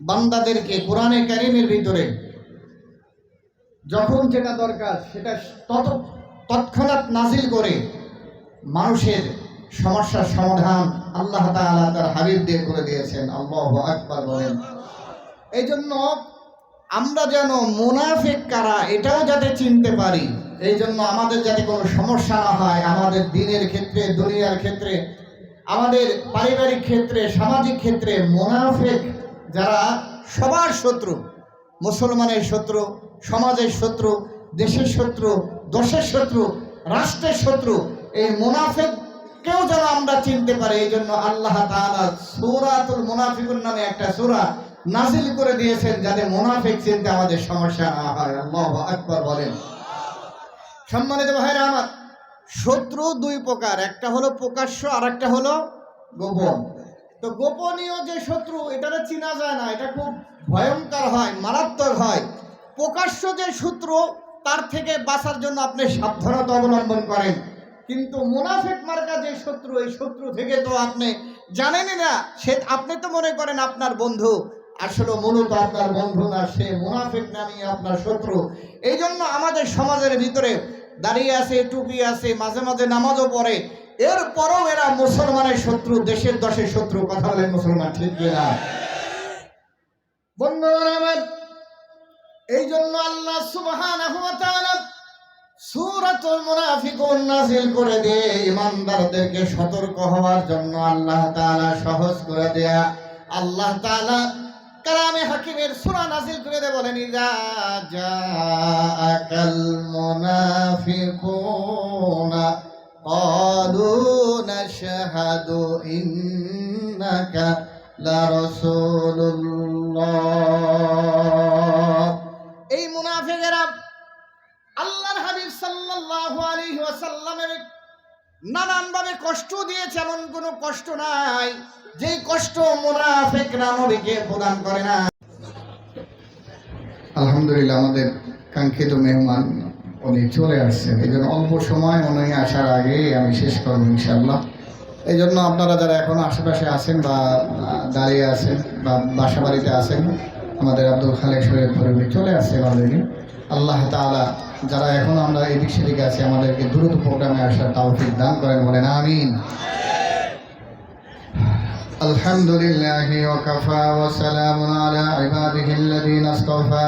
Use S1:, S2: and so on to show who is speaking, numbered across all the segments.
S1: বান্দাদেরকে কোরআনে কারিমের ভিতরে যখন যেটা দরকার সেটা তত তৎক্ষণাৎ নাজিল করে মানুষের সমস্যার সমাধান আল্লাহ তাআলা তার হাবিব দিয়ে করে দিয়েছেন। আল্লাহ আকবার বলেন। এই জন্য আমরা যেন মুনাফিক কারা এটাও যাতে চিনতে পারি। এই জন্য আমাদের যাতে কোনো সমস্যা না হয় আমাদের দিনের ক্ষেত্রে, দুনিয়ার ক্ষেত্রে, আমাদের পারিবারিক ক্ষেত্রে, সামাজিক ক্ষেত্রে মুনাফিক যারা সবার শত্রু, মুসলমানের শত্রু, সমাজের শত্রু, দেশের শত্রু, দশের শত্রু, রাষ্ট্রের শত্রু, এই মুনাফিককেও যেন আমরা চিনতে পারি, এই জন্য আল্লাহ তাআলা সূরাতুল মুনাফিকুন নামে একটা সূরা নাজিল করে দিয়েছেন, যাতে মুনাফিক চিনতে আমাদের সমস্যা না হয়। আল্লাহু আকবার বলেন। সম্মানিত ভাইরা আমার, শত্রু দুই প্রকার, একটা হলো প্রকাশ্য আর একটা হলো গোপন। তো গোপনীয় যে শত্রু, এটারে চিনা যায় না, এটা খুব ভয়ঙ্কর হয়, মারাত্মক হয়। প্রকাশ্য যে শত্রু, তার থেকে বাঁচার জন্য আপনি সাবধানতা অবলম্বন করেন। কিন্তু মুনাফেক মার্কা যে শত্রু, এই শত্রু থেকে তো আপনি জানেনই না, সে আপনি তো মনে করেন আপনার বন্ধু। আসলে মূলত আপনার বন্ধু না, সে মুনাফেক নামই আপনার শত্রু। এই জন্য আমাদের সমাজের ভিতরে দাঁড়িয়ে আছে, টুপি আছে, মাঝে মাঝে নামাজও পড়ে। এরপরও এরা মুসলমানের শত্রু, দেশের দশের শত্রু, কথা বলেন মুসলমান, ঠিক না বন্ধুগণ, আমার এই জন্য আল্লাহ ইমানদারদেরকে সতর্ক হওয়ার জন্য আল্লাহ সহজ করে দেয়া। আল্লাহ তাআলা হাকিমের বলেন إنك لرسول الله এই মুনাফিকেরা আল্লাহর হাবিব সাল্লাল্লাহু আলাইহি ওয়াসাল্লামের নানানভাবে কষ্ট দিয়েছে এমন কোনো কষ্ট নাই যেই কষ্ট মুনাফিকরা নবীকে প্রদান করে না আলহামদুলিল্লাহ আমাদের কাঙ্ক্ষিত মেহমান উনি চলে আসছেন এই জন্য অল্প সময় উনি আসার আগে আমি শেষ করবো ইনশাল্লাহ এই জন্য আপনারা যারা এখনো আশেপাশে আছেন বা আহ, দাঁড়িয়ে আছেন বা বাসা বাড়িতে আছেন আমাদের আব্দুল খালেক শরীয়তপুরে উনি চলে আসছেন অলরেডি আল্লাহ তাআলা যারা এখনো আমরা এদিক সেদিকে আছি আমাদেরকে দ্রুত প্রোগ্রামে আসার তাওফিক দান করেন বলেন আমিন الحمد لله وكفى وسلام على عباده الذين اصطفى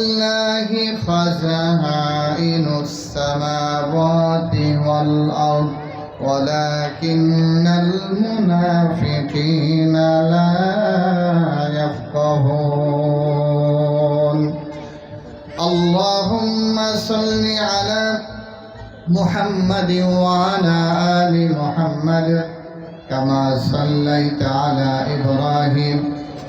S1: ولله خزائن السماوات والأرض ولكن المنافقين لا يفقهون. اللهم صل على محمد وعلى آل محمد كما صليت على إبراهيم.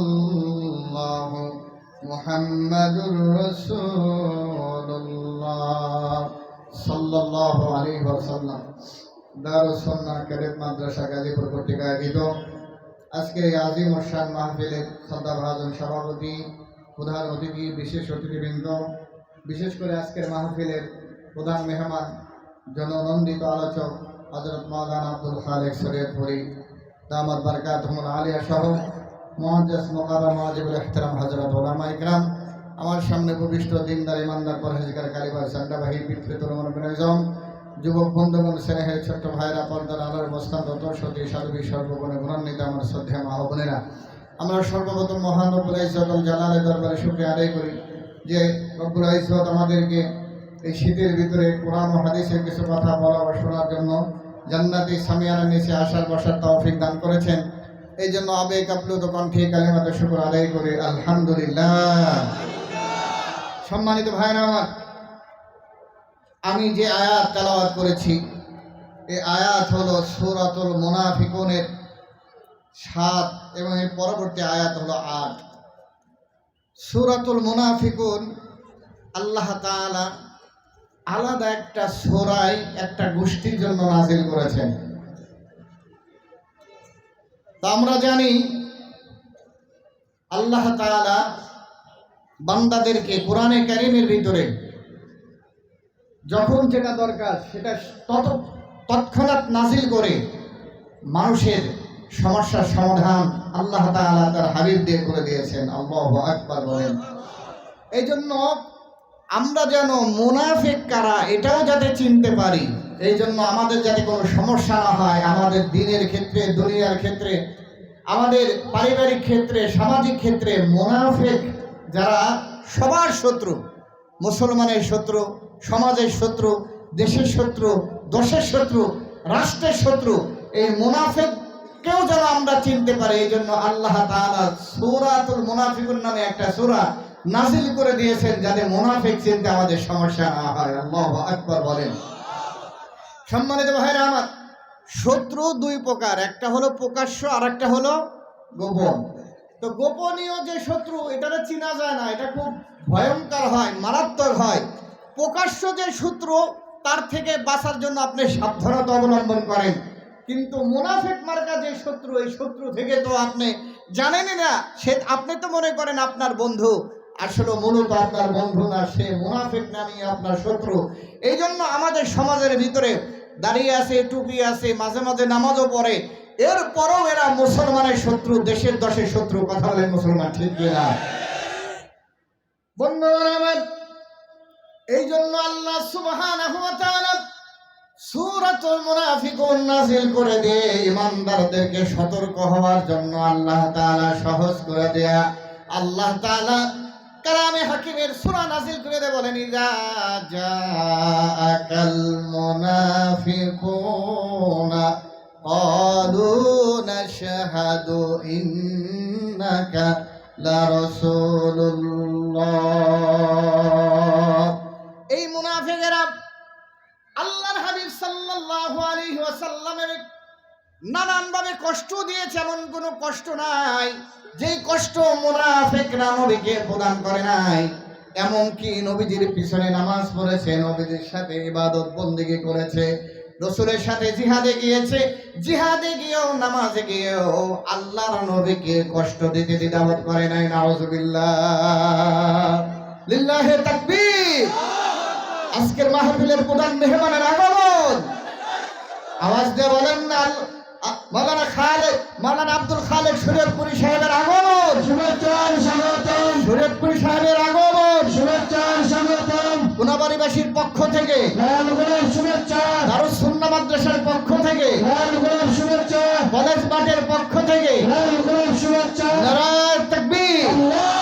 S1: الله محمد رسول الله صلى الله عليه وسلم দারুসন্না ক্যাডেট মাদ্রাসা গাজীপুর কর্তৃক আয়োজিত আজকের এই আজিম ওসান মাহফিলের শ্রদ্ধাভাজন সভাপতি প্রধান অতিথি বিশেষ অতিথিবৃন্দ বিশেষ করে আজকের মাহফিলের প্রধান মেহমান জননন্দিত আলোচক হজরত মাওলানা আব্দুল খালেক শরীয়তপুরি দামাদ বারকাত আলিয়া সহ মহাজাস মোকাবা মহাজিবুল ইহতারাম হজরত ওলামা ইকরাম। আমার সামনে উপবিষ্ট দিনদার, ইমানদার, পরহেজগার কালিবার সান্ডাবাহী পিতৃতর মনোবিনয়জম যুবক বন্ধুগণ স্নেহের ছোট্ট ভাইরা পর্দার আলোর বস্তান তত সতী, সাধবী, সর্বগুণে গুণান্বিত, আমার শ্রদ্ধা মা আমরা সর্বপ্রথম মহান রব্বুল ইজ্জতুল জালালের দরবারে শুকরিয়া আদায় করি যে রব্বুল ইজ্জত আমাদেরকে এই শীতের ভিতরে কোরআন ও হাদিসের কিছু কথা বলা বা শোনার জন্য জান্নাতি সামিয়ানা নিচে আসার বসার তৌফিক দান করেছেন। এই জন্য আবেগ আপ্লুত কণ্ঠে কালিমাতে শুকর আদায় করে আলহামদুলিল্লাহ। সম্মানিত ভাইরা আমার, আমি যে আয়াত তেলাওয়াত করেছি, এই আয়াত হলো সূরাতুল মুনাফিকুনের সাত এবং এর পরবর্তী আয়াত হলো আট। সূরাতুল মুনাফিকুন আল্লাহ তাআলা আলাদা একটা সোরাই একটা গোষ্ঠীর জন্য নাজিল করেছেন। তা আমরা জানি আল্লাহ তাআলা বান্দাদেরকে কোরআনে কারিমের ভিতরে যখন যেটা দরকার সেটা তত তৎক্ষণাৎ নাজিল করে মানুষের সমস্যার সমাধান আল্লাহ তাআলা তার হাবিব দিয়ে করে দিয়েছেন। আল্লাহু আকবার বলেন। এই জন্য আমরা যেন মুনাফিক কারা এটাও যাতে চিনতে পারি। এই জন্য আমাদের যাতে কোনো সমস্যা না হয়, আমাদের দিনের ক্ষেত্রে, দুনিয়ার ক্ষেত্রে, আমাদের পারিবারিক ক্ষেত্রে, সামাজিক ক্ষেত্রে, মোনাফেক যারা, সবার শত্রু, মুসলমানের শত্রু, সমাজের শত্রু, দেশের শত্রু, দশের শত্রু, রাষ্ট্রের শত্রু, এই মুনাফিক কেউ যেন আমরা চিনতে পারি, এই জন্য আল্লাহ তাআলা সূরাতুল মুনাফিকুন নামে একটা সূরা নাজিল করে দিয়েছেন, যাতে মুনাফিক চিনতে আমাদের সমস্যা না হয়। আল্লাহু আকবার বলেন। সম্মানিত ভাইরা আমার, শত্রু দুই প্রকার, একটা হলো প্রকাশ্য আর একটা হলো গোপন। তো গোপনীয় যে শত্রু, এটারে চিনা যায় না, এটা খুব ভয়ঙ্কর হয়, মারাত্মক হয়। প্রকাশ্য যে শত্রু, তার থেকে বাঁচার জন্য আপনি সাবধানতা অবলম্বন করেন। কিন্তু মুনাফিক মার্কা যে শত্রু, এই শত্রু থেকে তো আপনি জানেনই না, সে আপনি তো মনে করেন আপনার বন্ধু। আসলে মূলত আপনার বন্ধু না, সে মুনাফিক নামই আপনার শত্রু। এই জন্য আমাদের সমাজের ভিতরে দাঁড়িয়ে আছে, টুপি আছে, মাঝে মাঝে নামাজও পড়ে। এরপরও এরা মুসলমানের শত্রু, দেশের দশের শত্রু, কথা বলেন মুসলমান ঠিক আমার, এই জন্য আল্লাহ সতর্ক হওয়ার জন্য আল্লাহ সহজ করে দেয়া। আল্লাহ তাআলা হাকিমের বলেন إنك لرسول الله এই মুনাফিকেরা আল্লাহর হাবিব সাল্লাল্লাহু আলাইহি ওয়াসাল্লামের নানানভাবে কষ্ট দিয়েছে এমন কোনো কষ্ট নাই যেই কষ্ট মুনাফিকরা নবীকে প্রদান করে নাই এমনকি নবীজির পিছনে নামাজ পড়েছে নবীজির সাথে ইবাদত বন্দিগি করেছে রসুলের সাথে জিহাদে গিয়েছে জিহাদে গিয়েও নামাজে গিয়েও আল্লাহর নবীকে কষ্ট দিতে দ্বিধাবোধ করে নাই নাউজুবিল্লাহ। লিল্লাহে তাকবীর। আজকের মাহফিলের প্রধান মেহমানের আগমন। আওয়াজ দিয়ে বলেন না মাওলানা খালেদ মাওলানা আব্দুল খালেদ শরীয়তপুরি সাহেবের আগমন।
S2: শুভেচ্ছা স্বাগতম।
S1: শরীয়তপুরি সাহেবের আগমন।
S2: শুভেচ্ছা স্বাগতম।
S1: কোনাবাড়িবাসীর পক্ষ থেকে মাদ্রাসার পক্ষ থেকে।
S2: হ্যাঁ, শুভেচ্ছা।
S1: কলেজ মাঠের পক্ষ থেকে। হ্যাঁ, শুভেচ্ছা। তকবীর।